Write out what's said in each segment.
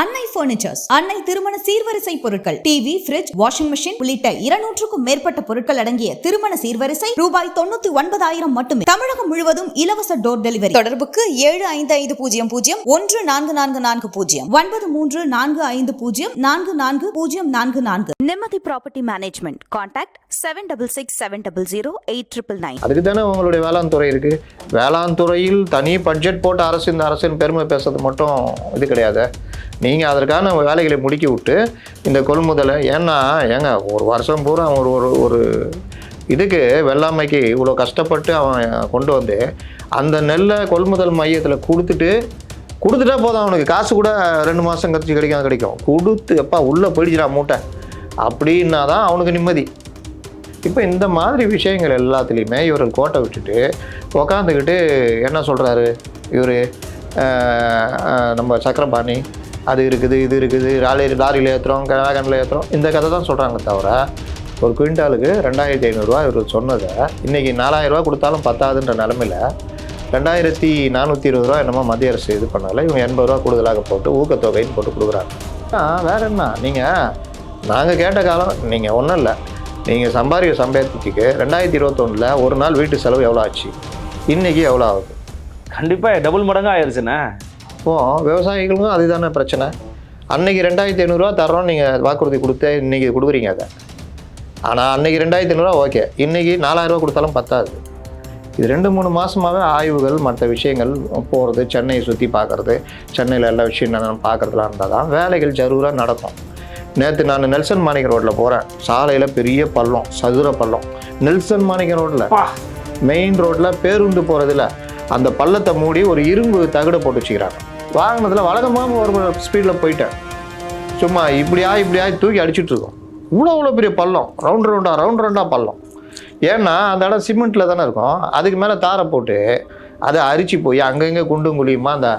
அன்னை பர்னிச்சர்ஸ் அன்னை திருமண சீர்வரிசை பொருட்கள் டிவி ஃபிரிட்ஜ் வாஷிங் மிஷின் உள்ளிட்ட இருநூற்றுக்கும் மேற்பட்ட பொருட்கள் அடங்கிய திருமண சீர்வரிசை ரூபாய் தொண்ணூத்தி ஒன்பதாயிரம் மட்டுமே. தமிழகம் முழுவதும் இலவச டோர் டெலிவரி தொடர்புக்கு ஏழு ஐந்து ஐந்து பூஜ்ஜியம் பூஜ்ஜியம் ஒன்று நான்கு நான்கு நான்கு பூஜ்ஜியம் ஒன்பது மூன்று நான்கு ஐந்து பூஜ்ஜியம் நான்கு நான்கு பூஜ்ஜியம் நான்கு நான்கு. Nimmathi property management contact seven double six seven double zero eight triple nine அதுக்கு தானே உங்களுடைய வேளாண் துறை இருக்கு. வேளாண் துறையில் தனி பட்ஜெட் போட்டு அரசு இந்த அரசின் பெருமை பேசுறது மட்டும் இது கிடையாது. நீங்கள் அதற்கான வேலைகளை முடிக்க விட்டு இந்த கொள்முதலை ஏன்னா ஏங்க ஒரு வருஷம் பூரா ஒரு ஒரு ஒரு இதுக்கு வெள்ளாமைக்கு இவ்வளோ கஷ்டப்பட்டு அவன் கொண்டு வந்து அந்த நெல்லை கொள்முதல் மையத்தில் கொடுத்துட்டு கொடுத்துட்டா போதும் அவனுக்கு. காசு கூட ரெண்டு மாதம் கழிச்சு கிடைக்கும் கிடைக்கும். கொடுத்து எப்பா உள்ளே போயிடுச்சுடா மூட்டை. அப்படின்னா தான் அவனுக்கு நிம்மதி. இப்போ இந்த மாதிரி விஷயங்கள் எல்லாத்துலேயுமே இவர்கள் கோட்டை விட்டுட்டு உக்காந்துக்கிட்டு என்ன சொல்கிறாரு இவர்? நம்ம சக்கரபாணி அது இருக்குது இது இருக்குது லாரி லாரியில் ஏற்றுறோம் வேகனில் ஏற்றுறோம் இந்த கதை தான் சொல்கிறாங்க தவிர ஒரு குவிண்டாலுக்கு ரெண்டாயிரத்தி ஐநூறுரூவா இவர் சொன்னதை இன்றைக்கி நாலாயிரரூவா கொடுத்தாலும் பத்தாதுன்ற நிலமையில ரெண்டாயிரத்தி நானூற்றி இருபது ரூபா என்னமோ மத்திய அரசு இது பண்ணலை இவங்க எண்பது ரூபா கூடுதலாக போட்டு ஊக்கத்தொகைன்னு போட்டு கொடுக்குறாங்க. ஆ வேற என்ன? நீங்கள் நாங்கள் கேட்ட காலம் நீங்கள் ஒன்றும் இல்லை. நீங்கள் சம்பாதிக்க சம்பாதிச்சுக்கு ரெண்டாயிரத்தி இருபத்தொன்னில் ஒரு நாள் வீட்டு செலவு எவ்வளோ ஆச்சு? இன்றைக்கி எவ்வளோ ஆகுது? கண்டிப்பாக டபுள் மடங்காக ஆயிடுச்சுண்ணே இப்போ விவசாயிகளுக்கும் அதுதானே பிரச்சனை. அன்னைக்கு ரெண்டாயிரத்தி ஐநூறுரூவா தர்றோம் நீங்கள் வாக்குறுதி கொடுத்து இன்றைக்கி கொடுக்குறீங்க அதை. ஆனால் அன்னைக்கு ரெண்டாயிரத்தி ஐநூறுரூவா ஓகே. இன்றைக்கி நாலாயிரரூவா கொடுத்தாலும் பத்தாது. இது ரெண்டு மூணு மாதமாகவே ஆய்வுகள் மற்ற விஷயங்கள் போகிறது சென்னையை சுற்றி பார்க்குறது சென்னையில் எல்லா விஷயம் என்னென்னு பார்க்குறதுலாம் இருந்தால் தான் வேலைகள் ஜரூராக நடக்கும். நேற்று நான் நெல்சன் மாணிக்க ரோட்டில் போகிறேன் சாலையில் பெரிய பள்ளம் சதுர பள்ளம். நெல்சன் மாணிக்க ரோட்டில் மெயின் ரோட்டில் பேருந்து போகிறதுல அந்த பள்ளத்தை மூடி ஒரு இரும்பு தகடை போட்டு வச்சுக்கிறாங்க. வாகனத்தில் வழக்கமாக ஒரு ஸ்பீடில் போயிட்டேன். சும்மா இப்படியா இப்படியா தூக்கி அடிச்சிட்ருக்கோம் இவ்வளோ இவ்வளோ பெரிய பள்ளம். ரவுண்ட் ரவுண்டாக ரவுண்ட் ரவுண்டாக பள்ளம். ஏன்னா அந்த இடம் சிமெண்ட்டில் தானே இருக்கும். அதுக்கு மேலே தாரை போட்டு அதை அரிச்சு போய் அங்கங்கே குண்டும் குழியுமா அந்த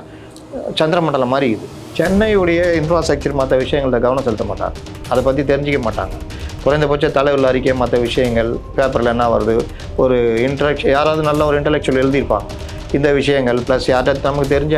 சந்திரமண்டலம் மாதிரி இது சென்னையுடைய இன்ஃப்ராஸ்ட்ரக்சர் மற்ற விஷயங்களில் கவனம் செலுத்த மாட்டாங்க. அதை பற்றி தெரிஞ்சிக்க மாட்டாங்க. குறைந்தபட்ச தலைவர் அறிக்கை மற்ற விஷயங்கள் பேப்பரில் என்ன வருது ஒரு இன்டலெக்ட் யாராவது நல்ல ஒரு இன்டலெக்சுவல் எழுதியிருப்பாங்க. இந்த விஷயங்கள் ப்ளஸ் யார்கிட்ட நமக்கு தெரிஞ்ச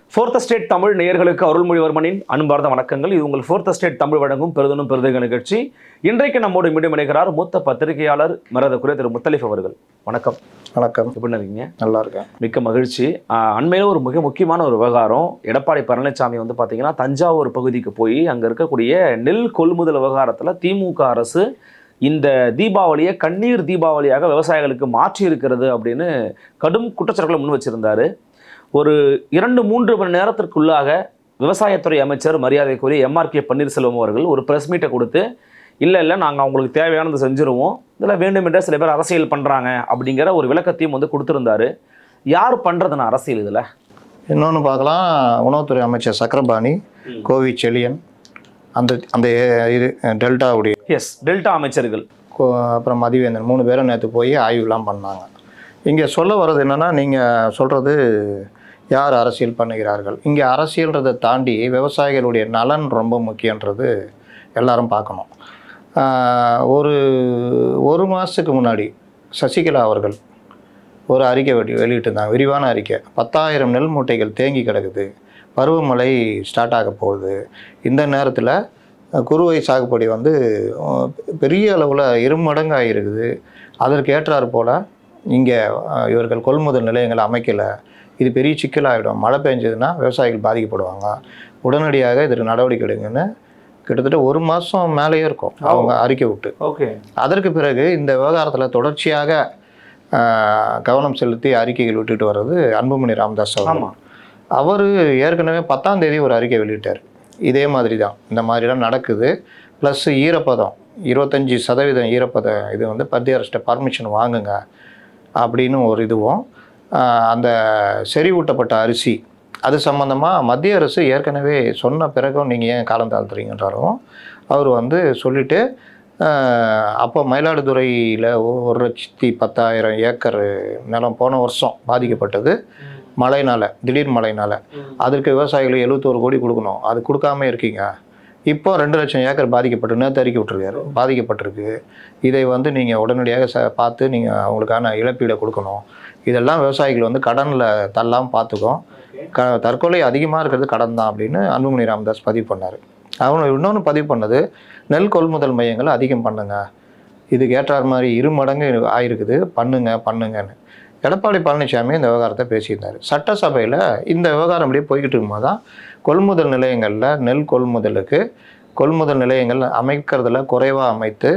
fourth state Tamil நேயர்களுக்கு அருள்மொழிவர்மனின் அன்பார்ந்த வணக்கங்கள். இது உங்கள் ஃபோர்த் ஸ்டேட் தமிழ் வழங்கும் பெருதனும் பெருதக நிகழ்ச்சி. இன்றைக்கு நம்மோடு மீண்டும் இணைகிறார் மூத்த பத்திரிகையாளர் மரதக்குரிய திரு முத்தலிஃப் அவர்கள். வணக்கம். வணக்கம். எப்படி இருக்கீங்க? நல்லா இருக்கேன் மிக்க மகிழ்ச்சி. அண்மையில ஒரு மிக முக்கியமான ஒரு விவகாரம். எடப்பாடி பழனிசாமி வந்து பார்த்தீங்கன்னா தஞ்சாவூர் பகுதிக்கு போய் அங்கே இருக்கக்கூடிய நெல் கொள்முதல் விவகாரத்தில் திமுக அரசு இந்த தீபாவளியை கண்ணீர் தீபாவளியாக விவசாயிகளுக்கு மாற்றி இருக்கிறது அப்படின்னு கடும் குற்றச்சாட்டுகளை முன் வச்சிருந்தாரு. ஒரு இரண்டு மூன்று மணி நேரத்திற்குள்ளாக விவசாயத்துறை அமைச்சர் மரியாதைக்குரிய எம்ஆர்கே பன்னீர்செல்வம் அவர்கள் ஒரு ப்ரெஸ் மீட்டை கொடுத்து இல்லை இல்லை நாங்கள் அவங்களுக்கு தேவையானதை செஞ்சுருவோம். இதில் வேண்டுமென்றே சில பேர் அரசியல் பண்ணுறாங்க அப்படிங்கிற ஒரு விளக்கத்தையும் வந்து கொடுத்துருந்தாரு. யார் பண்ணுறதுண்ணா அரசியல் இதில்? இன்னொன்று பார்க்கலாம். உணவுத்துறை அமைச்சர் சக்கரபாணி கோவி செழியன் அந்த அந்த இது டெல்டாவுடைய எஸ் டெல்டா அமைச்சர்கள். கோ- அப்புறம் மதிவேந்தன் மூணு பேரும் நேற்று போய் ஆய்வுலாம் பண்ணாங்க. இங்கே சொல்ல வர்றது என்னென்னா நீங்கள் சொல்கிறது யார் அரசியல் பண்ணுகிறார்கள்? இங்கே அரசியல்ன்றதை தாண்டி விவசாயிகளுடைய நலன் ரொம்ப முக்கியன்றது எல்லாரும் பார்க்கணும். ஒரு ஒரு மாதத்துக்கு முன்னாடி சசிகலா அவர்கள் ஒரு அறிக்கை வெளி வெளியிட்டிருந்தாங்க. விரிவான அறிக்கை. பத்தாயிரம் நெல் மூட்டைகள் தேங்கி கிடக்குது. பருவமழை ஸ்டார்ட் ஆக போகுது. இந்த நேரத்தில் குறுவை சாகுபடி வந்து பெரிய அளவில் இருமடங்காக இருக்குது அதற்கு ஏற்றாற் போல் இங்கே இவர்கள் கொள்முதல் நிலையங்களை அமைக்கலை. இது பெரிய சிக்கலாகிடும் மழை பெஞ்சதுன்னா விவசாயிகள் பாதிக்கப்படுவாங்க. உடனடியாக இதற்கு நடவடிக்கை எடுங்கன்னு கிட்டத்தட்ட ஒரு மாதம் மேலேயே இருக்கும். அவங்க அறிக்கை விட்டு. ஓகே. அதற்கு பிறகு இந்த விவகாரத்தில் தொடர்ச்சியாக கவனம் செலுத்தி அறிக்கைகள் விட்டுட்டு வர்றது அன்புமணி ராமதாஸ் ஆமாம் அவர் ஏற்கனவே பத்தாம் தேதி ஒரு அறிக்கை வெளியிட்டார். இதே மாதிரி தான் இந்த மாதிரிலாம் நடக்குது. ப்ளஸ் ஈரப்பதம் இருபத்தஞ்சி சதவீதம் ஈரப்பதம் இது வந்து மத்திய அரசிட்ட பர்மிஷன் வாங்குங்க அப்படின்னு ஒரு இதுவும் அந்த செறிவூட்டப்பட்ட அரிசி அது சம்மந்தமாக மத்திய அரசு ஏற்கனவே சொன்ன பிறகும் நீங்கள் ஏன் காலம் தாழ்த்துறீங்கன்றாலும் அவர் வந்து சொல்லிட்டு அப்போ மயிலாடுதுறையில் ஒரு லட்சத்தி பத்தாயிரம் ஏக்கர் நிலம் போன வருஷம் பாதிக்கப்பட்டது. மழைனால திடீர் மழைனால. அதற்கு விவசாயிகளுக்கு எழுபத்தோரு கோடி கொடுக்கணும். அது கொடுக்காம இருக்கீங்க. இப்போ ரெண்டு லட்சம் ஏக்கர் பாதிக்கப்பட்டு நேற்று அறிக்கை விட்டுருக்காரு. பாதிக்கப்பட்டிருக்கு. இதை வந்து நீங்கள் உடனடியாக ச பார்த்து நீங்கள் அவங்களுக்கான இழப்பீடை கொடுக்கணும். இதெல்லாம் விவசாயிகள் வந்து கடனில் தள்ளாமல் பார்த்துக்கும். க தற்கொலை அதிகமாக இருக்கிறது கடன் தான் அப்படின்னு அன்புமணி ராமதாஸ் பதிவு பண்ணார். அவங்க இன்னொன்று பதிவு பண்ணது நெல் கொள்முதல் மையங்களை அதிகம் பண்ணுங்க. இதுக்கு கேட்டார் மாதிரி இரு மடங்கு ஆயிருக்குது பண்ணுங்க பண்ணுங்கன்னு. எடப்பாடி பழனிசாமி இந்த விவகாரத்தை பேசியிருந்தார். சட்டசபையில் இந்த விவகாரம் அப்படியே போய்கிட்டு இருக்கும்போது தான் கொள்முதல் நிலையங்களில் நெல் கொள்முதலுக்கு கொள்முதல் நிலையங்கள் அமைக்கிறதுல குறைவாக அமைத்து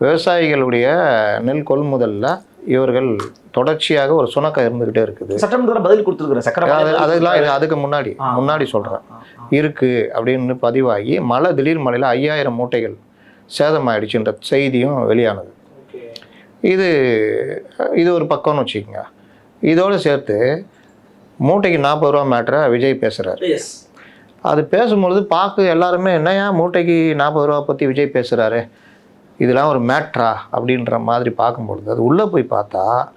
விவசாயிகளுடைய நெல் கொள்முதலில் இவர்கள் தொடர்ச்சியாக ஒரு சுணக்கம் இருந்துக்கிட்டே இருக்குது. சட்டமன்றத்தில் பதில் கொடுத்துருக்குறேன் சக்கரை அது- அதெல்லாம் அதுக்கு முன்னாடி. முன்னாடி சொல்கிறேன் ஆ, ஆ. இருக்கு அப்படின்னு பதிவாகி மழை திடீர் மழையில் ஐயாயிரம் மூட்டைகள் சேதமாயிடுச்சுன்ற செய்தியும் வெளியானது. இது இது ஒரு பக்கம்னு வச்சுக்கோங்க. இதோடு சேர்த்து மூட்டைக்கு நாற்பது ரூபா மேட்ரை விஜய் பேசுகிறார். அது பேசும்பொழுது பார்க்க எல்லாருமே என்னையா மூட்டைக்கு நாற்பது ரூபா பற்றி விஜய் பேசுகிறாரு இதெல்லாம் ஒரு மேட்ரா அப்படின்ற மாதிரி பார்க்கும்பொழுது அது உள்ளே போய் பார்த்தா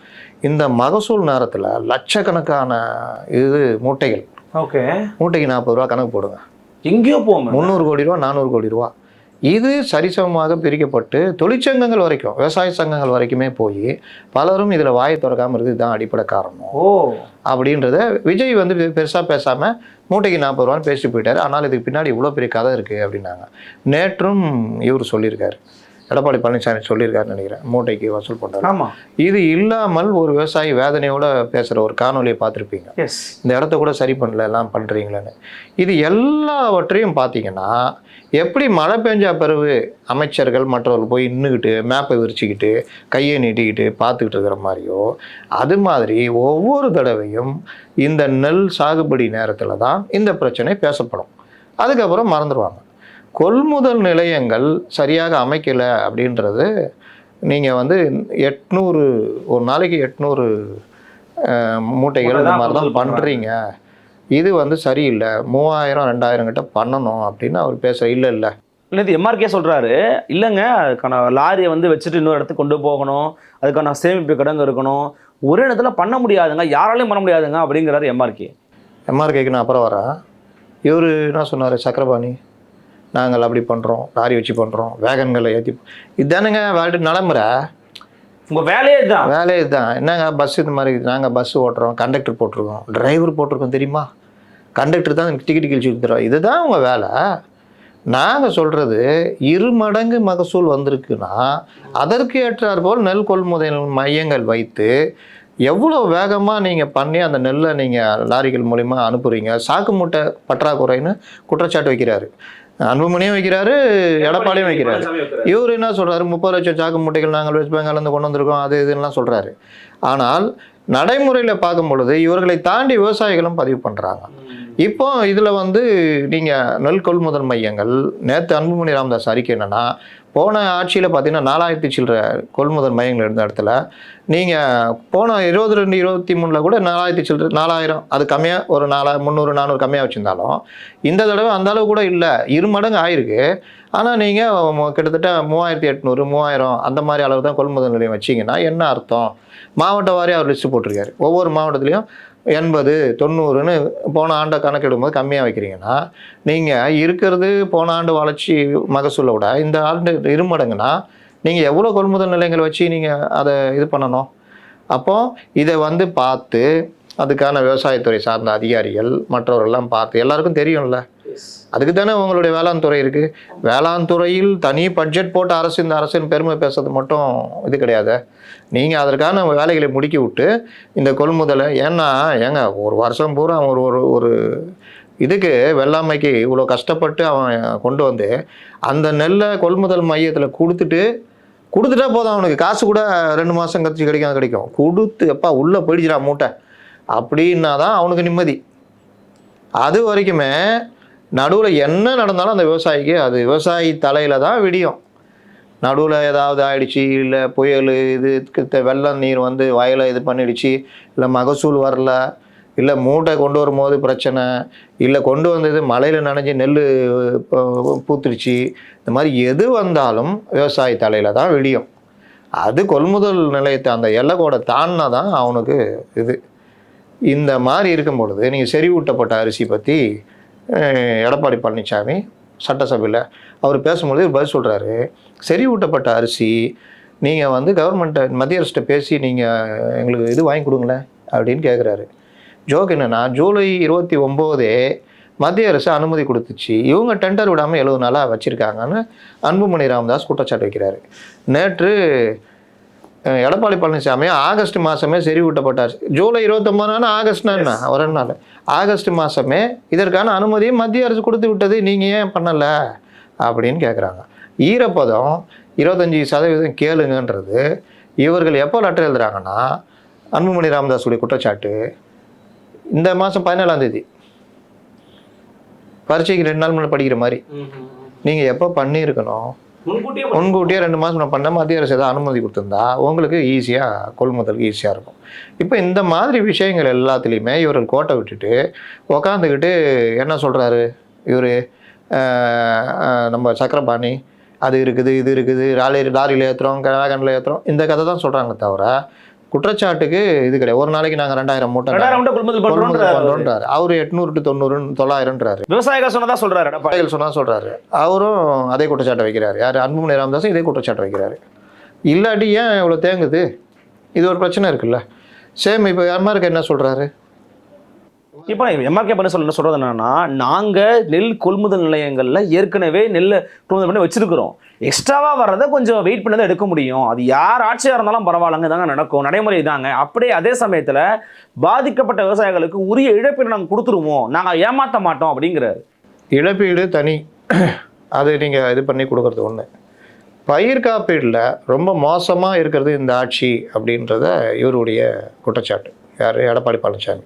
இந்த மகசூல் நேரத்தில் லட்சக்கணக்கான இது மூட்டைகள். ஓகே. மூட்டைக்கு நாற்பது ரூபா கணக்கு போடுங்க. எங்கேயோ போகும் முந்நூறு கோடி ரூபா நானூறு கோடி ரூபா. இது சரிசமமாக பிரிக்கப்பட்டு தொழிற்சங்கங்கள் வரைக்கும் விவசாய சங்கங்கள் வரைக்குமே போய் பலரும் இதில் வாயை திறக்காமல் இருக்குது இதுதான் அடிப்படை காரணம். ஓ. அப்படின்றத விஜய் வந்து பெ- பெருசா பேசாம மூட்டைக்கு நாற்பது ரூபான்னு பேசிட்டு போயிட்டாரு. ஆனால் இதுக்கு பின்னாடி இவ்வளோ பெரிய கதை இருக்குது அப்படின்னாங்க. நேற்றும் இவர் சொல்லியிருக்காரு. எடப்பாடி பழனிசாமி சொல்லியிருக்காருன்னு நினைக்கிறேன். மூட்டைக்கு வசூல் பண்ணுறாரு ஆமா. இது இல்லாமல் ஒரு விவசாயி வேதனையோட பேசுகிற ஒரு காணொலியை பார்த்துருப்பீங்க. இந்த இடத்த கூட சரி பண்ணல எல்லாம் பண்ணுறீங்களேன்னு இது எல்லாவற்றையும் பார்த்தீங்கன்னா எப்படி மழை பெஞ்சா பிறகு அமைச்சர்கள் மற்றவர்கள் போய் நின்றுக்கிட்டு மேப்பை விரிச்சுக்கிட்டு கையை நீட்டிக்கிட்டு பார்த்துக்கிட்டு இருக்கிற மாதிரியோ அது மாதிரி ஒவ்வொரு தடவையும் இந்த நெல் சாகுபடி நேரத்தில் தான் இந்த பிரச்சனை பேசப்படும். அதுக்கப்புறம் மறந்துடுவாங்க கொள்முதல் நிலையங்கள் சரியாக அமைக்கலை அப்படின்றது நீங்கள் வந்து எட்நூறு ஒரு நாளைக்கு எட்நூறு மூட்டைகள் இந்த மாதிரி தான் பண்ணுறீங்க இது வந்து சரியில்லை. மூவாயிரம் ரெண்டாயிரம் கிட்ட பண்ணணும் அப்படின்னு அவர் பேச இல்லை இல்லை. இல்லை எம்ஆர்கே சொல்றாரு. இல்லைங்க அதுக்கான லாரியை வந்து வச்சுட்டு இன்னொரு இடத்துக்கு கொண்டு போகணும். அதுக்கான சேமிப்பு கிடங்கு இருக்கணும். ஒரே இடத்துல பண்ண முடியாதுங்க. யாராலையும் பண்ண முடியாதுங்க அப்படிங்கிறாரு எம்ஆர்கே எம்ஆர்கேக்கு நான் அப்புறம் வரேன். இவர் என்ன சொன்னார் சக்கரபாணி? நாங்கள் அப்படி பண்ணுறோம் லாரி வச்சு பண்ணுறோம் வேகன்களை ஏற்றி இதுதானுங்க வேலை நடைமுறை. உங்க வேலையே தான் வேலையே இதுதான். என்னங்க பஸ் இந்த மாதிரி நாங்கள் பஸ் ஓட்டுறோம் கண்டக்டர் போட்டிருக்கோம் டிரைவர் போட்டிருக்கோம் தெரியுமா? கண்டக்டர் தான் டிக்கெட் கிழிச்சு கொடுத்துறோம் இதுதான் உங்கள் வேலை. நாங்கள் சொல்கிறது இரு மடங்கு மகசூல் வந்திருக்குன்னா அதற்கு ஏற்றாற் போல் நெல் கொள்முதல் மையங்கள் வைத்து எவ்வளோ வேகமாக நீங்கள் பண்ணி அந்த நெல்லை நீங்கள் லாரிகள் மூலிமா அனுப்புகிறீங்க சாக்கு மூட்டை பற்றாக்குறைன்னு குற்றச்சாட்டு வைக்கிறாரு. அன்புமணியும் வைக்கிறாரு எடப்பாடியும் வைக்கிறாரு. இவர் என்ன சொல்றாரு? முப்பது லட்சம் சாக்கு மூட்டைகள் நாங்கள் வெஸ்ட் பெங்கால்லேருந்து கொண்டு வந்திருக்கோம் அது இதுலாம் சொல்றாரு. ஆனால் நடைமுறையில் பார்க்கும் பொழுது இவர்களை தாண்டி விவசாயிகளும் பதிவு பண்ணுறாங்க இப்போ இதில் வந்து நீங்கள் நெல் கொள்முதல் மையங்கள் நேற்று அன்புமணி ராமதாஸ் அறிக்கை என்னன்னா போன ஆட்சியில் பார்த்தீங்கன்னா நாலாயிரத்தி சில்லற கொள்முதல் மையங்கள் இருந்த இடத்துல நீங்கள் போன இருபது ரெண்டு இருபத்தி மூணில் கூட நாலாயிரத்தி சில்லற நாலாயிரம் அது கம்மியாக ஒரு நாலா முந்நூறு நானூறு கம்மியாக வச்சுருந்தாலும் இந்த தடவை அந்த அளவு கூட இல்லை. இரு மடங்கு ஆயிருக்கு. ஆனால் நீங்கள் கிட்டத்தட்ட மூவாயிரத்தி எட்நூறு மூவாயிரம் அந்த மாதிரி அளவு தான் கொள்முதல் நிலையம் வச்சிங்கன்னா என்ன அர்த்தம்? மாவட்ட வாரியாக அவர் லிஸ்ட்டு போட்டிருக்காரு. ஒவ்வொரு மாவட்டத்துலேயும் எண்பது தொண்ணூறுன்னு போன ஆண்டை கணக்கிடும்போது கம்மியாக வைக்கிறீங்கன்னா நீங்கள் இருக்கிறது போன ஆண்டு வளர்ச்சி மகசூலை விட இந்த ஆண்டு இருமடங்குனா நீங்கள் எவ்வளோ கொள்முதல் நிலையங்கள் வச்சு நீங்கள் அதை இது பண்ணணும்? அப்போ இதை வந்து பார்த்து அதுக்கான விவசாயத்துறை சார்ந்த அதிகாரிகள் மற்றவர்கள்லாம் பார்த்து எல்லாருக்கும் தெரியும்ல? அதுக்கு தானே உங்களுடைய வேளாண் துறை இருக்குது வேளாண் துறையில் தனி பட்ஜெட் போட்டு அரசு இந்த அரசின் பெருமை பேசுறது மட்டும் இது கிடையாது. நீங்கள் அதற்கான வேலைகளை முடிக்கி விட்டு இந்த கொள்முதலை ஏன்னா ஏங்க ஒரு வருஷம் பூரா ஒரு ஒரு ஒரு இதுக்கு வெள்ளாமைக்கு இவ்வளோ கஷ்டப்பட்டு அவன் கொண்டு வந்து அந்த நெல்லை கொள்முதல் மையத்தில் கொடுத்துட்டு கொடுத்துட்டா போதும் அவனுக்கு. காசு கூட ரெண்டு மாதம் கழிச்சு கிடைக்கும் கிடைக்கும். கொடுத்து எப்பா உள்ளே போயிடுச்சுடா மூட்டை. அப்படின்னா தான் அவனுக்கு நிம்மதி. அது வரைக்குமே நடுவில் என்ன நடந்தாலும் அந்த விவசாயிக்கு அது விவசாயி தலையில் தான் விடியும். நடுவில் ஏதாவது ஆயிடுச்சு இல்லை புயல் இது த- வெள்ளம் நீர் வந்து வயலை இது பண்ணிடுச்சு இல்லை மகசூல் வரல இல்லை மூட்டை கொண்டு வரும்போது பிரச்சனை இல்லை கொண்டு வந்தது மழையில் நனைஞ்சு நெல் பூத்துருச்சு இந்த மாதிரி எது வந்தாலும் விவசாய தலையில் தான் விடியும். அது கொள்முதல் நிலையத்தை அந்த எல்லைக்கோடை தாண்டினா தான் அவனுக்கு இது. இந்த மாதிரி இருக்கும் பொழுது நீங்கள் செறிவூட்டப்பட்ட அரிசி பற்றி எடப்பாடி பழனிசாமி சட்டசபையில் அவர் பேசும்பொழுது இவர் பதில் சொல்கிறாரு செறிவூட்டப்பட்ட அரிசி நீங்கள் வந்து கவர்மெண்ட்டை மத்திய அரசிட்ட பேசி நீங்கள் எங்களுக்கு இது வாங்கி கொடுங்களேன் அப்படின்னு கேட்குறாரு ஜோக் என்னென்னா ஜூலை இருபத்தி ஒம்போதே மத்திய அரசு அனுமதி கொடுத்துச்சு. இவங்க டெண்டர் விடாமல் எழுபது நாளாக வச்சுருக்காங்கன்னு அன்புமணி ராமதாஸ் குற்றச்சாட்டு வைக்கிறாரு. நேற்று எடப்பாடி பழனிசாமி ஆகஸ்ட் மாதமே செறிவூட்டப்பட்டார். ஜூலை இருபத்தொம்பதுனா ஆகஸ்ட்னா என்ன? ஒரு நாள். ஆகஸ்ட் மாதமே இதற்கான அனுமதியை மத்திய அரசு கொடுத்து விட்டது. நீங்கள் ஏன் பண்ணலை? அப்படின்னு கேட்குறாங்க ஈரப்பதம் இருபத்தஞ்சி சதவீதம் கேளுங்கன்றது இவர்கள் எப்போ லெட்டர் எழுதுறாங்கன்னா அன்புமணி ராமதாஸுடைய குற்றச்சாட்டு இந்த மாதம் பதினேழாம் தேதி. பரீட்சைக்கு ரெண்டு நாள் முன்னாடி படிக்கிற மாதிரி. நீங்கள் எப்போ பண்ணியிருக்கணும்? முன்கூட்டியே ரெண்டு மாதம் நான் பண்ண மத்திய அரசு ஏதாவது அனுமதி கொடுத்துருந்தா உங்களுக்கு ஈஸியாக கொள்முதலுக்கு ஈஸியாக இருக்கும். இப்போ இந்த மாதிரி விஷயங்கள் எல்லாத்துலேயுமே இவர்கள் கோட்டை விட்டுட்டு உக்காந்துக்கிட்டு என்ன சொல்கிறாரு இவர் நம்ம சக்கரபாணி அது இருக்குது இது இருக்குது லாரி லாரியில் ஏற்றுறோம் வேகனில் ஏற்றுறோம் இந்த கதை தான் சொல்கிறாங்களே தவிர குற்றச்சாட்டுக்கு இது கிடையாது. ஒரு நாளைக்கு நாங்கள் ரெண்டாயிரம் மூட்டை ரெண்டாயிரம் கொள்முதல் பண்ணுறோன்றாரு அவர். எட்நூறு டு தொண்ணூறு தொள்ளாயிரம்ன்றாரு. விவசாயிகள் சொன்னதா சொல்றாரு எடப்பாடி. பாடல் சொன்னா சொல்றாரு. அவரும் அதே குற்றச்சாட்டை வைக்கிறாரு. யார்? அன்புமணி ராமதாஸும் இதே குற்றச்சாட்டை வைக்கிறாரு. இல்லாட்டி ஏன் இவ்வளோ தேங்குது? இது ஒரு பிரச்சனை இருக்குல்ல. சேம் இப்போ எம்ஆருக்கு என்ன சொல்றாரு? இப்போ எம்ஆர்கே பண்ண சொல்ல சொல்றது என்னன்னா நாங்க நெல் கொள்முதல் நிலையங்கள்ல ஏற்கனவே நெல்லை கொள்முதல் பண்ணி வச்சிருக்கிறோம். எக்ஸ்ட்ராவாக வர்றதை கொஞ்சம் வெயிட் பண்ணி தான் எடுக்க முடியும். அது யார் ஆட்சியாக இருந்தாலும் பரவாயில்லங்க தாங்க நடக்கும். நடைமுறை தாங்க அப்படியே அதே சமயத்தில் பாதிக்கப்பட்ட விவசாயிகளுக்கு உரிய இழப்பீடு நாங்கள் கொடுத்துருவோம். நாங்கள் ஏமாற்ற மாட்டோம் அப்படிங்கிறாரு. இழப்பீடு தனி. அது நீங்கள் இது பண்ணி கொடுக்கறது ஒன்று பயிர் காப்பீடில் ரொம்ப மோசமாக இருக்கிறது இந்த ஆட்சி அப்படின்றத இவருடைய குற்றச்சாட்டு. யார் எடப்பாடி பழனிசாமி.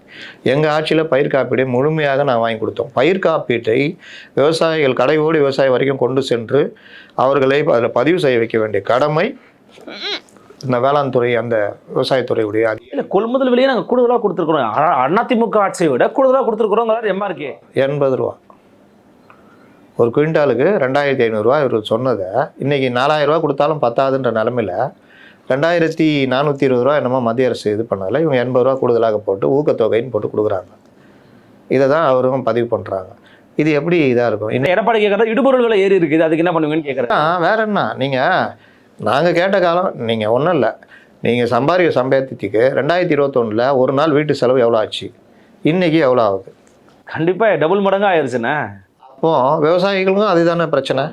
எங்கள் ஆட்சியில் பயிர் காப்பீடை முழுமையாக நான் வாங்கி கொடுத்தோம். பயிர் காப்பீட்டை விவசாயிகள் கடையோடு விவசாயி வரைக்கும் கொண்டு சென்று அவர்களை அதில் பதிவு செய்ய வைக்க வேண்டிய கடமை இந்த வேளாண் துறை அந்த விவசாயத்துறையுடைய இல்ல கொள்முதல் விலையை நாங்க கூடுதலா கொடுத்துருக்கிறோம். அதிமுக ஆட்சியை விட கூடுதலா கொடுத்துருக்கிறோம் எம்ஆர்கே எண்பது ரூபா. ஒரு குவிண்டாலுக்கு ரெண்டாயிரத்தி ஐநூறுரூவா இவர் சொன்னதை இன்றைக்கி நாலாயிரரூவா கொடுத்தாலும் பத்தாதுன்ற நிலமையில ரெண்டாயிரத்தி நானூற்றி இருபது ரூபா என்னமோ மத்திய அரசு இது பண்ணதில்ல இவங்க எண்பது ரூபா கூடுதலாக போட்டு ஊக்கத்தொகைன்னு போட்டு கொடுக்குறாங்க. இதை தான் அவரும் பதிவு பண்ணுறாங்க இது எப்படி இதாக இருக்கும்? இந்த எடப்பாடி கேட்கறது இடுபொருள் விலை ஏறி இருக்குது. அதுக்கு என்ன பண்ணுவீங்கன்னு கேட்கறேன் வேற என்ன? நீங்கள் நாங்கள் கேட்ட காலம் நீங்கள் ஒன்றும் இல்லை. நீங்கள் சம்பாதிக்க சம்பாத்தியத்துக்கு ரெண்டாயிரத்தி இருபத்தொன்னில் ஒரு நாள் வீட்டு செலவு எவ்வளோ ஆச்சு? இன்றைக்கி எவ்வளோ ஆகுது? கண்டிப்பா டபுள் மடங்கா ஆயிருச்சுண்ணே அப்போ விவசாயிகளுக்கும் அதுதானே பிரச்சனை.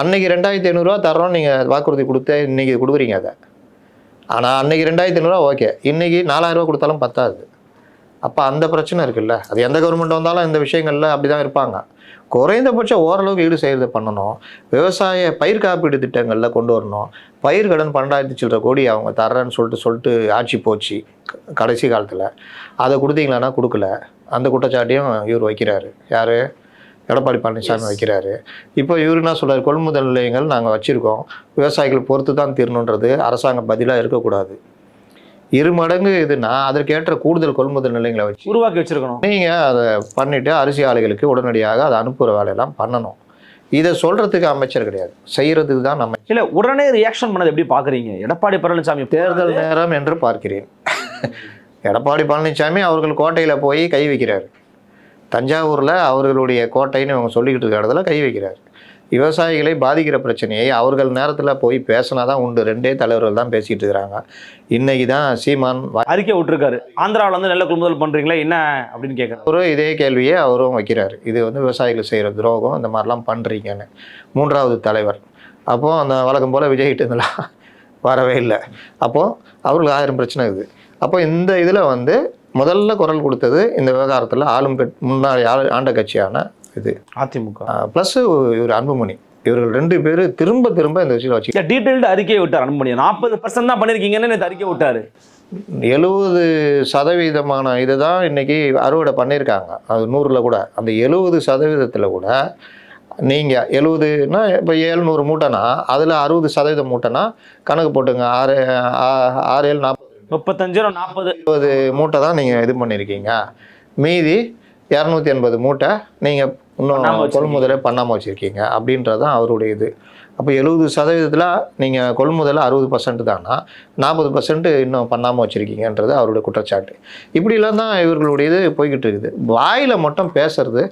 அன்னைக்கு ரெண்டாயிரத்தி ஐநூறுரூவா தர்றோம் நீங்கள் வாக்குறுதி கொடுத்து இன்னைக்கு கொடுக்குறீங்க அதை. ஆனால் அன்னைக்கு ரெண்டாயிரத்தி ஐநூறுரூவா ஓகே. இன்னைக்கு நாலாயிரரூவா கொடுத்தாலும் பத்தாது. அப்போ அந்த பிரச்சனை இருக்குல்ல. அது எந்த கவர்மெண்ட் வந்தாலும் இந்த விஷயங்களில் அப்படி தான் இருப்பாங்க. குறைந்தபட்சம் ஓரளவுக்கு ஈடு செய்கிறது பண்ணணும். விவசாய பயிர் காப்பீடு திட்டங்களில் கொண்டு வரணும். பயிர் கடன் பன்னெண்டாயிரத்தி சில்லற கோடி அவங்க தர்றேன்னு சொல்லிட்டு சொல்லிட்டு ஆட்சி போச்சு. கடைசி காலத்தில். அதை கொடுத்தீங்களான்னா கொடுக்கல. அந்த குற்றச்சாட்டையும் இவர் வைக்கிறாரு. யார்? எடப்பாடி பழனிசாமி வைக்கிறாரு. இப்போ இவர் என்ன சொல்றாரு? கொள்முதல் நிலையங்கள் நாங்கள் வச்சுருக்கோம். விவசாயிகள் பொறுத்து தான் தீரணுன்றது அரசாங்க பதிலாக இருக்கக்கூடாது. இரு மடங்கு இதுனா அதற்கேற்ற கூடுதல் கொள்முதல் நிலையங்களை வச்சு உருவாக்கி வச்சிருக்கணும். நீங்கள் அதை பண்ணிவிட்டு அரிசி ஆலைகளுக்கு உடனடியாக அதை அனுப்புகிற வேலையெல்லாம் பண்ணணும். இதை சொல்கிறதுக்கு அமைச்சர் கிடையாது. செய்கிறதுக்கு தான் நம்ம இல்ல உடனே ரியாக்ஷன் பண்ணது எப்படி பாக்குறீங்க? எடப்பாடி பழனிசாமி தேர்தல் நேரம் என்று பார்க்கிறேன். எடப்பாடி பழனிசாமி அவர்கள் கோட்டையில் போய் கை வைக்கிறார். தஞ்சாவூரில் அவர்களுடைய கோட்டைன்னு அவங்க சொல்லிக்கிட்டு இருக்க இடத்துல கை வைக்கிறார். விவசாயிகளை பாதிக்கிற பிரச்சனையை அவர்கள் நேரத்தில் போய் பேசினா தான் உண்டு. ரெண்டே தலைவர்கள் தான் பேசிகிட்டு இருக்கிறாங்க. இன்னைக்கு தான் சீமான் அறிக்கை விட்டுருக்காரு. ஆந்திராவுல வந்து நெல்லை கொள்முதல் பண்றீங்களா? என்ன அப்படின்னு கேட்கறாரு அவரும் இதே கேள்வியை அவரும் வைக்கிறார். இது வந்து விவசாயிகள் செய்கிற துரோகம் இந்த மாதிரிலாம் பண்ணுறீங்கன்னு மூன்றாவது தலைவர். அப்போது அந்த வழக்கம் போல் விஜய்கிட்ட இருந்தெல்லாம் வரவே இல்லை. அப்போது அவர்களுக்கு ஆயிரம் பிரச்சனை இருக்குது. அப்போ இந்த இதில் வந்து முதல்ல குரல் கொடுத்தது இந்த விவகாரத்தில் ஆளும் முன்னாடி ஆளு- ஆண்ட கட்சியான இது. அதிமுக. ப்ளஸ் இவர் அன்புமணி. இவர்கள் ரெண்டு பேர் திரும்ப திரும்ப இந்த விஷயத்தில் வச்சு டீடைல்டு அறிக்கையை விட்டார் அனுமதி நாற்பது பர்சன்ட் தான் பண்ணிருக்கீங்கன்னு நேத்து அறிக்கை விட்டாரு. எழுபது சதவீதமான இதை தான் இன்றைக்கி அறுவடை பண்ணியிருக்காங்க. அது நூறில் கூட. அந்த எழுபது சதவீதத்தில் கூட நீங்கள் எழுபதுனா இப்போ ஏழ்நூறு மூட்டைனா அதில் அறுபது சதவீதம் மூட்டைனா கணக்கு போட்டுங்க. ஆறு ஆறு ஏழு நாற்பது முப்பத்தஞ்சு நாற்பது. மூட்டை தான் நீங்கள் இது பண்ணியிருக்கீங்க மீதி இரநூத்தி எண்பது மூட்டை நீங்கள் இன்னும். கொள்முதலே பண்ணாமல் வச்சுருக்கீங்க. அப்படின்றது தான் அவருடைய இது. அப்போ எழுபது சதவீதத்தில் நீங்கள் கொள்முதல் அறுபது பர்சன்ட் தானா? நாற்பது பர்சன்ட் இன்னும் பண்ணாமல் வச்சுருக்கீங்கன்றது அவருடைய குற்றச்சாட்டு. இப்படிலாம் தான் இவர்களுடைய இது போய்கிட்டு இருக்குது. வாயில் மட்டும் பேசுறது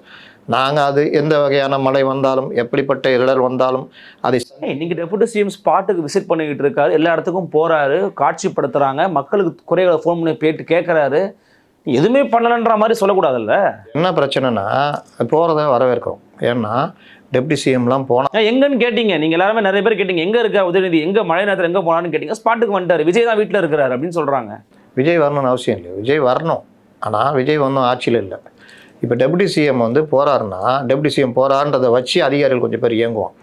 நாங்கள் அது எந்த வகையான மழை வந்தாலும் எப்படிப்பட்ட இடர் வந்தாலும் அதை இன்னைக்கு டெபுட்டி சிஎம் ஸ்பாட்டுக்கு விசிட் பண்ணிக்கிட்டு இருக்காரு. எல்லா இடத்துக்கும் போறாரு காட்சிப்படுத்துறாங்க. மக்களுக்கு குறைகளை ஃபோன் பண்ணி கேட்டு கேட்கறாரு எதுவுமே பண்ணலன்ற மாதிரி சொல்லக்கூடாதுல்ல? என்ன பிரச்சனைனா போகிறத வரவேற்கிறோம். ஏன்னா டெப்டி சிஎம்லாம் போனால் எங்கன்னு கேட்டீங்க. நீங்க எல்லாருமே நிறைய பேர் கேட்டீங்க. எங்க இருக்கா உதயநிதி? எங்க மழை நேரத்தில் எங்க போனான்னு கேட்டீங்க. ஸ்பாட்டுக்கு வந்துட்டாரு. விஜய் தான் வீட்டில் இருக்கிறாரு அப்படின்னு சொல்றாங்க. விஜய் வரணும்னு அவசியம் இல்லை. விஜய் வரணும். ஆனால் விஜய் ஒன்றும் ஆட்சியில் இல்லை. இப்போ டெப்டி சிஎம் வந்து போகிறாருன்னா டெப்டி சிஎம் போகிறான்றதை வச்சு அதிகாரிகள் கொஞ்சம் பேர் இயங்குவான்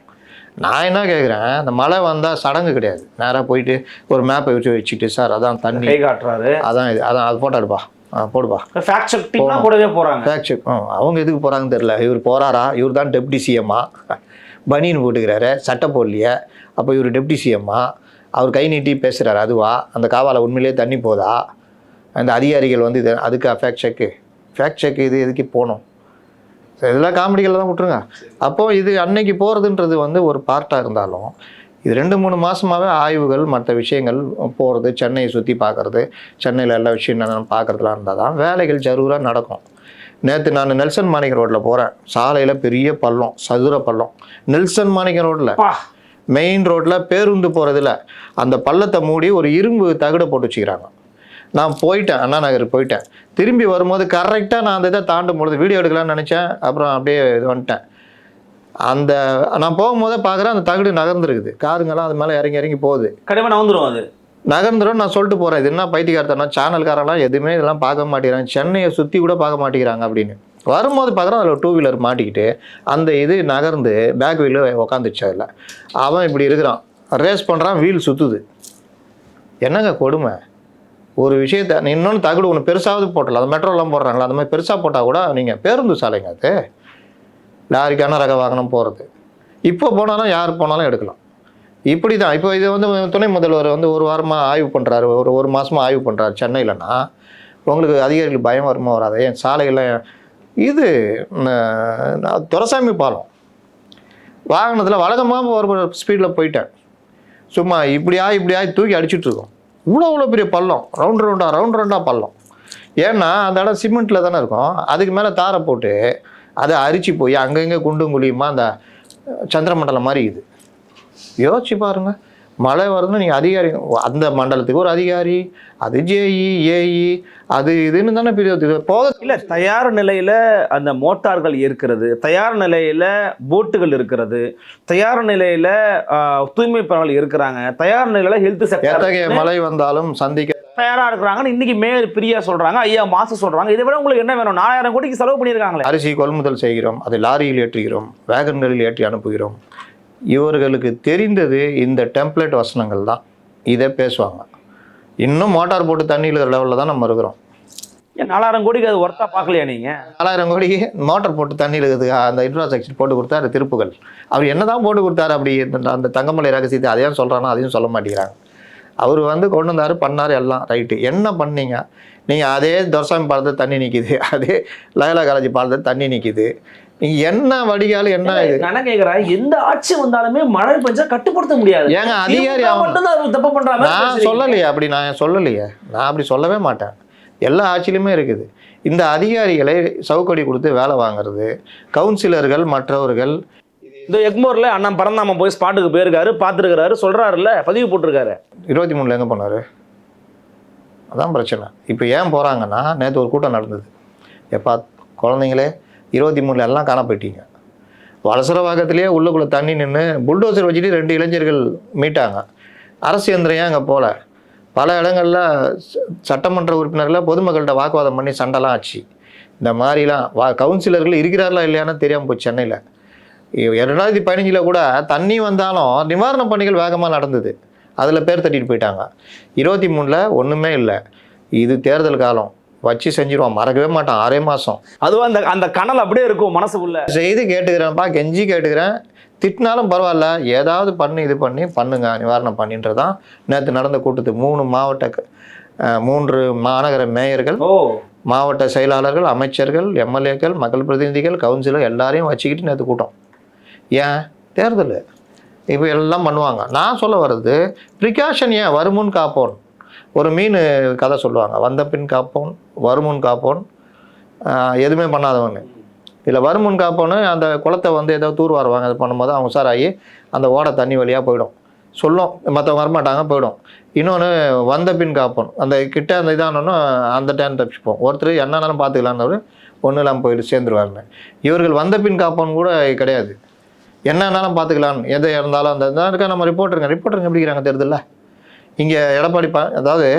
நான் என்ன கேட்குறேன் இந்த மழை வந்தால் சடங்கு கிடையாது. நேராக போயிட்டு ஒரு மேப்பை வச்சு வச்சுட்டு சார் அதான் தண்ணி. காட்டுறாரு. அதான் இது அதான் அது போட்டோ எடுப்பா. ஆ போடுப்பா. ஃபேக்ட் செக் கூடவே போறாங்க. ஃபேக்ட் செக் அவங்க எதுக்கு போகிறாங்கன்னு தெரில இவர் போகிறாரா இவர் தான் டெப்டி சிஎம்மா. பனியன் போட்டுக்கிறாரு சட்டை போடலையே. அப்போ இவர் டெப்டி சிஎம்மா. அவர் கை நீட்டி பேசுகிறாரு அதுவா? அந்த காவால உண்மையிலேயே தண்ணி போதா? அந்த அதிகாரிகள் வந்து இது அதுக்கு ஃபேக்ட் செக்கு ஃபேக்ட் செக் இது எதுக்கு போகணும் இதெல்லாம் காமெடிகளில் தான் விட்ருங்க அப்போது இது அன்னைக்கு போகிறதுன்றது வந்து ஒரு பார்ட்டாக இருந்தாலும் இது ரெண்டு மூணு மாதமாகவே ஆய்வுகள் மற்ற விஷயங்கள் போகிறது சென்னையை சுற்றி பார்க்குறது சென்னையில் எல்லா விஷயம் என்னென்னு பார்க்குறதுலாம் இருந்தால் தான் வேலைகள் ஜரூராக நடக்கும். நேற்று நான் நெல்சன் மாணிக்க ரோட்டில் போகிறேன் சாலையில் பெரிய பள்ளம் சதுர பள்ளம். நெல்சன் மாணிக்க ரோட்டில் மெயின் ரோட்டில் பேருந்து போகிறதுல அந்த பள்ளத்தை மூடி ஒரு இரும்பு தகடை போட்டு வச்சுக்கிறாங்க. நான் போயிட்டேன் அண்ணா நகர் போயிட்டேன். திரும்பி வரும்போது கரெக்டாக நான் அந்த இதை தாண்டும் பொழுது வீடியோ எடுக்கலாம்னு நினச்சேன் அப்புறம் அப்படியே இது வந்துட்டேன். அந்த நான் போகும்போதே பார்க்குறேன் அந்த தகடு நகர்ந்துருக்குது. காருங்கெல்லாம் அது மேலே இறங்கி இறங்கி போகுது. கண்டிப்பா நான் வந்துரும் அது. நகர்ந்துரும் நான் சொல்லிட்டு போகிறேன் இது என்ன பைத்தியக்காரத்தனா சேனல்காரெல்லாம் எதுவுமே இதெல்லாம் பார்க்க மாட்டேங்கிறாங்க. சென்னையை சுற்றி கூட பார்க்க மாட்டேங்கிறாங்க அப்படின்னு. வரும்போது பார்க்குறேன் அதில் டூ வீலர் மாட்டிக்கிட்டு அந்த இது நகர்ந்து பேக் வீலு உக்காந்துச்சு அதில். அவன் இப்படி இருக்கிறான். ரேஸ் பண்ணுறான் வீல் சுற்றுது என்னங்க கொடுமை? ஒரு விஷயத்த இன்னொன்று தகடு ஒன்று பெருசாவது போட்டல அது மெட்ரோலாம் போடுறாங்களா அந்த மாதிரி பெருசாக போட்டால் கூட நீங்கள் பேருந்து சாலைங்க அது. லாரிக்கான ரக வாகனம் போகிறது இப்போ போனாலும் யார் போனாலும் எடுக்கலாம். இப்படி தான் இப்போ இது வந்து துணை முதல்வர் வந்து ஒரு வாரமாக ஆய்வு பண்ணுறாரு ஒரு ஒரு மாதமாக ஆய்வு பண்ணுறாரு சென்னையிலனா உங்களுக்கு அதிகாரிகள் பயம் வருமா வராது? ஏன் சாலைகள்லாம் இது நான் துரைசாமி பாலம். வாகனத்தில் வழக்கமாக ஒரு ஸ்பீடில் போயிட்டேன். சும்மா இப்படியா இப்படியா தூக்கி அடிச்சுட்ருக்கோம் இவ்வளோ அவ்வளோ பெரிய பள்ளம். ரவுண்ட் ரவுண்டாக ரவுண்ட் ரவுண்டாக பள்ளம். ஏன்னா அந்த இடம் சிமெண்ட்டில் தானே இருக்கும். அதுக்கு மேலே தாரை போட்டு அதை அரிச்சு போய் அங்கங்கே குண்டும் குழியுமா அந்த சந்திரமண்டலம் மாதிரி இது யோசிச்சு பாருங்கள் மழை வருதுன்னு நீங்கள் அதிகாரி அந்த மண்டலத்துக்கு ஒரு அதிகாரி அது ஜேஇ ஏஇ அது இதுன்னு தானே பிரிவு போத இல்ல தயார் நிலையில அந்த மோட்டார்கள் இருக்கிறது தயார் நிலையில போட்டுகள் இருக்கிறது தயார் நிலையில தூய்மை பணிகள் இருக்கிறாங்க தயார் நிலையில ஹெல்த் எத்தகைய செக்டர் மழை வந்தாலும் சந்திக்க தயாரா இருக்கிறாங்கன்னு இன்னைக்கு மேயர் பிரியா சொல்றாங்க ஐயா மாசம் சொல்றாங்க இதை விட உங்களுக்கு என்ன வேணும்? நாலாயிரம் கோடிக்கு செலவு பண்ணியிருக்காங்களே. அரிசி கொள்முதல் செய்கிறோம் அதை லாரியில் ஏற்றுகிறோம் வேகன்களில் ஏற்றி அனுப்புகிறோம். இவர்களுக்கு தெரிந்தது இந்த டெம்ப்ளேட் வசனங்கள் தான். இதை பேசுவாங்க. இன்னும் மோட்டார் போட்டு தண்ணி இழுக்கிற லெவலில் தான் நம்ம இருக்கிறோம். நாலாயிரம் கோடிக்கு அது ஒர்த்தா பார்க்கலையா நீங்க? நாலாயிரம் கோடிக்கு மோட்டார் போட்டு தண்ணி இழுக்கிறதுக்கு அந்த இன்ஃப்ராஸ்ட்ரக்சர் போட்டு கொடுத்தாரு திருப்புகள். அவர் என்ன தான் போட்டு கொடுத்தாரு அப்படி இந்த- அந்த தங்கமலை ரகசியத்தை அதையும் சொல்கிறானோ அதையும் சொல்ல மாட்டேங்கிறாங்க. அவர் வந்து கொண்டு வந்தார் பண்ணார் எல்லாம் ரைட்டு என்ன பண்ணீங்க? நீங்கள் அதே துரசாமி பாலத்தை தண்ணி நிற்கிது அதே லயலா காலேஜ் பாலத்தை தண்ணி நிற்கிது என்ன வடிகால் என்ன இது? நான் கேக்குறேன் எந்த ஆட்சி வந்தாலுமே மழை பெஞ்சா கட்டுப்படுத்த முடியாது. ஏங்க அதிகாரி அது தப்பு பண்ற மாதிரி நான். சொல்லலையே அப்படி நான் சொல்லலையே. நான் அப்படி சொல்லவே மாட்டேன். எல்லா ஆட்சியிலுமே இருக்குது. இந்த அதிகாரிகளை சவுக்கடி கொடுத்து வேலை வாங்குறது கவுன்சிலர்கள் மற்றவர்கள். இந்த எக்மோர்ல அண்ணன் பரந்தாம போய் ஸ்பாட்டுக்கு போயிருக்காரு பார்த்துருக்காரு சொல்றாருல்ல பதிவு போட்டிருக்காரு. இருபத்தி மூணில் எங்கே போனார்? அதான் பிரச்சனை. இப்போ ஏன் போகிறாங்கன்னா நேற்று ஒரு கூட்டம் நடந்தது. எப்பா குழந்தைங்களே இருபத்தி மூணில் எல்லாம் காண போயிட்டீங்க. வலசரவாக்கத்திலேயே உள்ளுக்குள்ளே தண்ணி நின்று புல்டோசர் வச்சுட்டு ரெண்டு இளைஞர்கள் மீட்டாங்க. அரசு இயந்திரம் ஏன் அங்கே போகல பல இடங்களில் ச- சட்டமன்ற உறுப்பினர்களை பொதுமக்கள்கிட்ட வாக்குவாதம் பண்ணி சண்டைலாம் ஆச்சு. இந்த மாதிரிலாம் வா கவுன்சிலர்கள் இருக்கிறார்களா இல்லையான்னு தெரியாமல் போச்சு சென்னையில். இரண்டாயிரத்தி பதினஞ்சில் கூட தண்ணி வந்தாலும் நிவாரணப் பணிகள் வேகமாக நடந்தது. அதில் பேர் தட்டிட்டு போயிட்டாங்க. இருபத்தி மூணில் ஒன்றுமே இல்லை. இது தேர்தல் காலம். வச்சு செஞ்சிருவான். மறக்கவே மாட்டான். ஆறே மாதம் அதுவும் அந்த அந்த கனல் அப்படியே இருக்கும் மனசுக்குள்ள. செய்து கேட்டுக்கிறேன்ப்பா. கெஞ்சி கேட்டுக்கிறேன். திட்டினாலும் பரவாயில்ல. ஏதாவது பண்ணி இது பண்ணி பண்ணுங்க. நிவாரணம் பண்ணின்றது தான் நேற்று நடந்த கூட்டத்துக்கு மூணு மாவட்ட மூன்று மாநகர மேயர்கள் மாவட்ட செயலாளர்கள் அமைச்சர்கள் எம்எல்ஏக்கள் மக்கள் பிரதிநிதிகள் கவுன்சிலர் எல்லாரையும் வச்சுக்கிட்டு நேற்று கூட்டம். ஏன்? தேர்தல். இப்போ எல்லாம் பண்ணுவாங்க. நான் சொல்ல வர்றது ப்ரிகாஷன் ஏன்? வருமுன் காப்போன். ஒரு மீன் கதை சொல்லுவாங்க. வந்த பின் காப்போன் வருமுன் காப்போன் எதுவுமே பண்ணாதவங்க. இதில் வருமுன் காப்போன்னு அந்த குளத்தை வந்து ஏதோ தூர் வருவாங்க அது பண்ணும்போது அவங்க உஷாராகி அந்த ஓடை தண்ணி வழியாக போயிடும். சொல்லும். மற்றவங்க வரமாட்டாங்க போயிடும். இன்னொன்று வந்த பின் காப்போம் அந்த கிட்ட அந்த இதானோன்னா அந்த டைம் தப்பிச்சுப்போம். ஒருத்தர் என்னன்னாலும் பார்த்துக்கலான்னு ஒன்றும் இல்லாமல் போயிட்டு சேர்ந்துருவாருன்னு இவர்கள் வந்த பின் காப்போன்னு கூட கிடையாது. என்னன்னாலும் பார்த்துக்கலான்னு எதை இருந்தாலும் அந்த இருக்கா நம்ம ரிப்போர்ட்டருங்க ரிப்போர்ட்டருங்க எப்படிங்கிறாங்க தெரியுதுல்ல? இங்கே எடப்பாடி பா அதாவது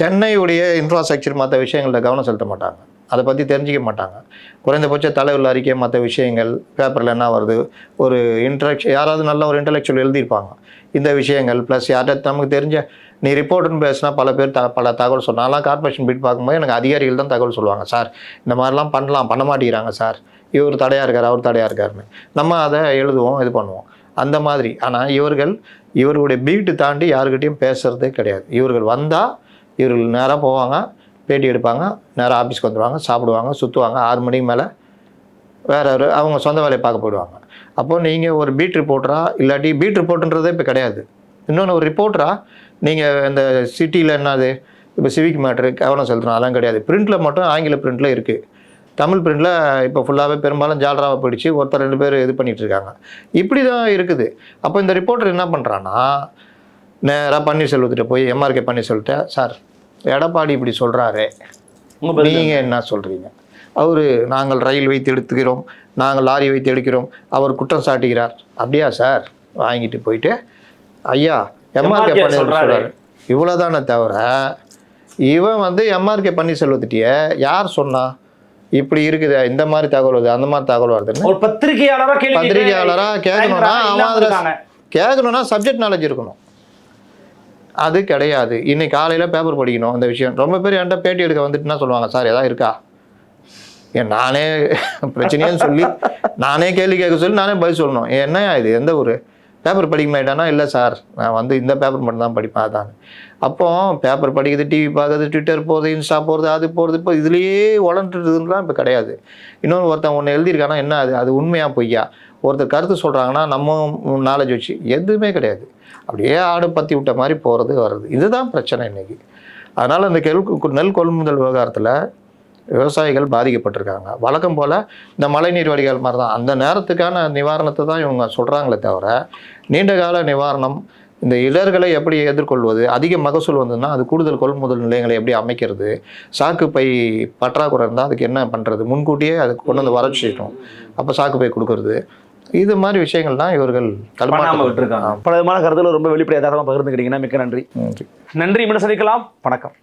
சென்னையுடைய இன்ஃப்ராஸ்ட்ரக்சர் மற்ற விஷயங்களில் கவனம் செலுத்த மாட்டாங்க. அதை பற்றி தெரிஞ்சிக்க மாட்டாங்க. குறைந்தபட்ச தலைவர் அறிக்கை மற்ற விஷயங்கள் பேப்பரில் என்ன வருது ஒரு இன்டலெக்ட் யாராவது நல்ல ஒரு இன்டலெக்சுவல் எழுதியிருப்பாங்க. இந்த விஷயங்கள் ப்ளஸ் யார்கிட்ட நமக்கு தெரிஞ்ச நீ ரிப்போர்ட்டுன்னு பேசினா பல பேர் த பல தகவல் சொன்னாலாம் கார்பரேஷன் பீட் பார்க்கும்போது எனக்கு அதிகாரிகள் தான் தகவல் சொல்லுவாங்க. சார் இந்த மாதிரிலாம் பண்ணலாம் பண்ண மாட்டேங்கிறாங்க சார். இவர் தடையாக இருக்கார் அவர் தடையாக இருக்காருன்னு. நம்ம அதை எழுதுவோம் இது பண்ணுவோம். அந்த மாதிரி. ஆனால் இவர்கள் இவர்களுடைய பீட்டு தாண்டி யாருக்கிட்டையும் பேசுகிறதே கிடையாது. இவர்கள் வந்தால் இவர்கள் நேராக போவாங்க பேட்டி எடுப்பாங்க நேராக ஆஃபீஸ்க்கு வந்துடுவாங்க சாப்பிடுவாங்க சுற்றுவாங்க ஆறு மணிக்கு மேலே வேற ஒரு அவங்க சொந்த வேலையை பார்க்க போயிடுவாங்க. அப்போது நீங்கள் ஒரு பீட் ரிப்போர்ட்டரா இல்லாட்டி பீட் ரிப்போர்ட்டுன்றதே இப்போ கிடையாது. இன்னொன்று ஒரு ரிப்போர்ட்டரா நீங்கள் இந்த சிட்டியில் என்னது இப்போ சிவிக் மேட்ரு கவனம் செலுத்தணும் அதெல்லாம் கிடையாது. பிரிண்ட்டில் மட்டும் ஆங்கில பிரிண்ட்டில் இருக்குது தமிழ் பிரிண்டில் இப்போ ஃபுல்லாகவே பெரும்பாலும் ஜாலராவை பிடிச்சி ஒருத்தர் ரெண்டு பேர் இது பண்ணிகிட்டு இருக்காங்க. இப்படி தான் இருக்குது. அப்போ இந்த ரிப்போர்ட்டர் என்ன பண்ணுறான்னா நேராக பன்னீர்செல்வத்திட்ட போய் எம்ஆர்கே பன்னீர்செல்வத்தை சார் எடப்பாடி இப்படி சொல்கிறாரே நீங்கள் என்ன? சொல்கிறீங்க அவர் நாங்கள் ரயில் வைத்து எடுத்துக்கிறோம். நாங்கள் லாரி வைத்து எடுக்கிறோம். அவர் குற்றம் சாட்டுகிறார். அப்படியா சார்? வாங்கிட்டு போயிட்டு ஐயா எம்ஆர்கே பன்னீர் சொல்றாரு. சொல்கிறாரு இவ்வளோதானே தவிர இவன் வந்து எம்ஆர்கே பன்னீர்செல்வத்திட்டிய யார் சொன்னா? இப்படி இருக்குது? இந்த மாதிரி தகவல் வருது அந்த மாதிரி தகவல் வருதுன்னு ஒரு பத்திரிகையாளரா கேள்வி கேட்க பத்திரிகையாளரா கேட்கணும்னா அவன் அதில். கேட்கணும்னா சப்ஜெக்ட் நாலேஜ் இருக்கணும். அது கிடையாது. இன்னைக்கு காலையில் பேப்பர் படிக்கணும் அந்த விஷயம். ரொம்ப பேர் என்கிட்ட பேட்டி எடுக்க வந்துட்டுனா சொல்லுவாங்க? சார் எதாவது இருக்கா? ஏன் நானே பிரச்சனைன்னு சொல்லி நானே கேள்வி கேட்க சொல்லி நானே பதில் சொல்லணும். என்னய்யா இது? எந்த ஊர்? பேப்பர் படிக்க மாட்டேன்னா இல்லை சார் நான் வந்து இந்த பேப்பர் மட்டும் தான் படிப்பேன் அதான். அப்போ பேப்பர் படிக்கிறது டிவி பார்க்குறது ட்விட்டர் போகிறது இன்ஸ்டா போகிறது அது போகிறது இப்போ இதுலேயே உழண்டுறதுலாம் இப்போ கிடையாது. இன்னொன்று ஒருத்தன் ஒன்று எழுதியிருக்கானா என்ன அது? அது உண்மையாக பொய்யா? ஒருத்தர் கருத்து சொல்கிறாங்கன்னா நம்ம நாலேஜ் வச்சு எதுவுமே கிடையாது. அப்படியே ஆடு பற்றி விட்ட மாதிரி போகிறது வர்றது. இதுதான் பிரச்சனை இன்றைக்கி அதனால் இந்த கெல் நெல் கொள்முதல் விவகாரத்தில் விவசாயிகள் பாதிக்கப்பட்டிருக்காங்க. வழக்கம் போல் இந்த மழைநீர் வடிகால் மாதிரி தான் அந்த நேரத்துக்கான நிவாரணத்தை தான் இவங்க சொல்கிறாங்களே தவிர நீண்ட கால நிவாரணம் இந்த இடர்களை எப்படி எதிர்கொள்வது அதிக மகசூல் வந்ததுன்னா அது கூடுதல் கொள்முதல் நிலையங்களை எப்படி அமைக்கிறது சாக்கு பை பற்றாக்குறை இருந்தால் அதுக்கு என்ன பண்ணுறது முன்கூட்டியே அதுக்கு கொண்டு வந்து வர செய்யணும் அப்போ சாக்கு பை கொடுக்கறது. இது மாதிரி விஷயங்கள் தான் இவர்கள் தடுமாற்றம் விட்டுருக்காங்க. பல விதமான கருத்துல ரொம்ப வெளிப்படையாக பகிர்ந்துக்கிட்டீங்கன்னா மிக்க நன்றி. நன்றி. நன்றி. மீண்டும் சந்திக்கலாம். வணக்கம்.